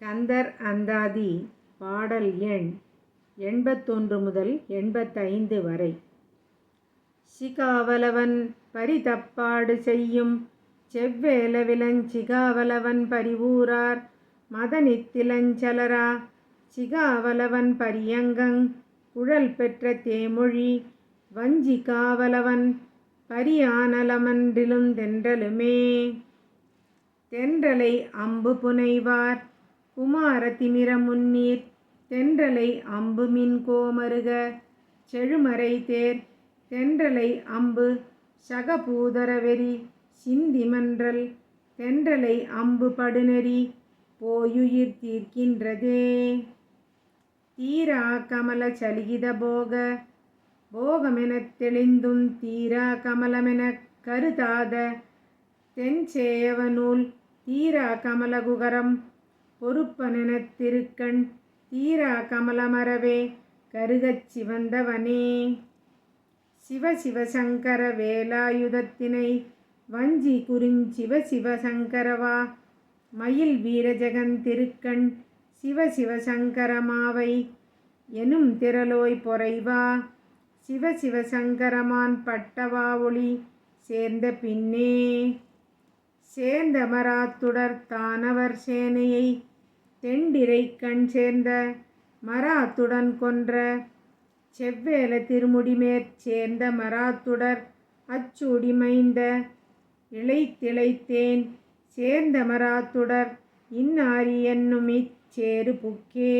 கந்தர் அந்தாதி பாடல் எண் எண்பத்தொன்று முதல் எண்பத்தைந்து வரை. சிகாவலவன் பரிதப்பாடு செய்யும் செவ்வேலவிலஞ் சிகாவலவன் பரிவூரார் மதனித்திலஞ்சலரா சிகாவலவன் பரியங்கங் குழல் பெற்ற தேமொழி வஞ்சி காவலவன் பரியானலமன்றிலும் தென்றலுமே தென்றலை அம்பு புனைவார் குமாரதிமிர முன்னீர் தென்றலை அம்பு மின் கோமருக செழுமறை தேர் தென்றலை அம்பு சகபூதரவெறி சிந்திமன்றல் தென்றலை அம்பு படுநெறி போயுயிர் தீர்க்கின்றதே. தீரா கமல சலிகித போக போகமெனத் தெளிந்தும் தீரா கமலமெனக் கருதாத தென்சேயவனூல் தீரா கமலகுகரம் பொறுப்பனெனத் திருக்கண் தீரா கமலமரவே கருகச் சிவந்தவனே. சிவ சிவசங்கர வேலாயுதத்தினை வஞ்சி குறிஞ்சிவ சிவசங்கரவா மயில் வீரஜகன் திருக்கண் சிவ சிவசங்கரமாவை எனும் திரளோய் பொறைவா. சிவ சிவசங்கரமான் பட்டவா ஒளி சேர்ந்த பின்னே. சேர்ந்தமராத்துடர் தானவர் சேனையை தெண்டிரை கண் சேர்ந்த மராத்துடன் கொன்ற செவ்வேல திருமுடிமேற் சேர்ந்த மராத்துடர் அச்சுடிமைந்த இழைத்திளைத்தேன் இளைத்திளைத்தேன் சேர்ந்த மராத்துடர் இன்னாரி என்னும் சேரு புக்கே.